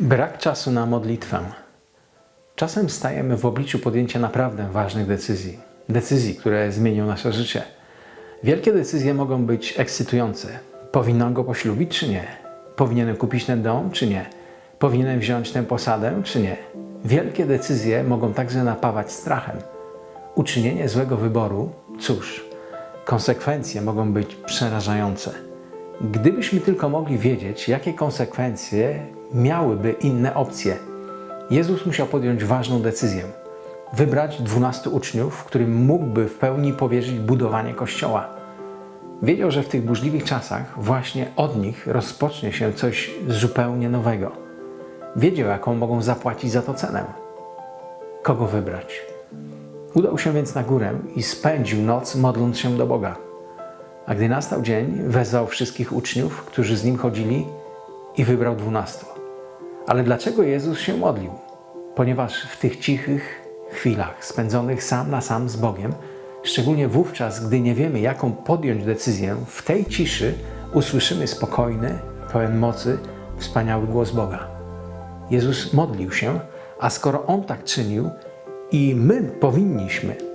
Brak czasu na modlitwę. Czasem stajemy w obliczu podjęcia naprawdę ważnych decyzji. Decyzji, które zmienią nasze życie. Wielkie decyzje mogą być ekscytujące. Powinnam go poślubić, czy nie? Powinienem kupić ten dom, czy nie? Powinienem wziąć tę posadę, czy nie? Wielkie decyzje mogą także napawać strachem. Uczynienie złego wyboru, cóż, konsekwencje mogą być przerażające. Gdybyśmy tylko mogli wiedzieć, jakie konsekwencje miałyby inne opcje. Jezus musiał podjąć ważną decyzję. Wybrać dwunastu uczniów, którym mógłby w pełni powierzyć budowanie kościoła. Wiedział, że w tych burzliwych czasach właśnie od nich rozpocznie się coś zupełnie nowego. Wiedział, jaką mogą zapłacić za to cenę. Kogo wybrać? Udał się więc na górę i spędził noc modląc się do Boga. A gdy nastał dzień, wezwał wszystkich uczniów, którzy z nim chodzili i wybrał dwunastu. Ale dlaczego Jezus się modlił? Ponieważ w tych cichych chwilach spędzonych sam na sam z Bogiem, szczególnie wówczas, gdy nie wiemy, jaką podjąć decyzję, w tej ciszy usłyszymy spokojny, pełen mocy, wspaniały głos Boga. Jezus modlił się, a skoro On tak czynił i my powinniśmy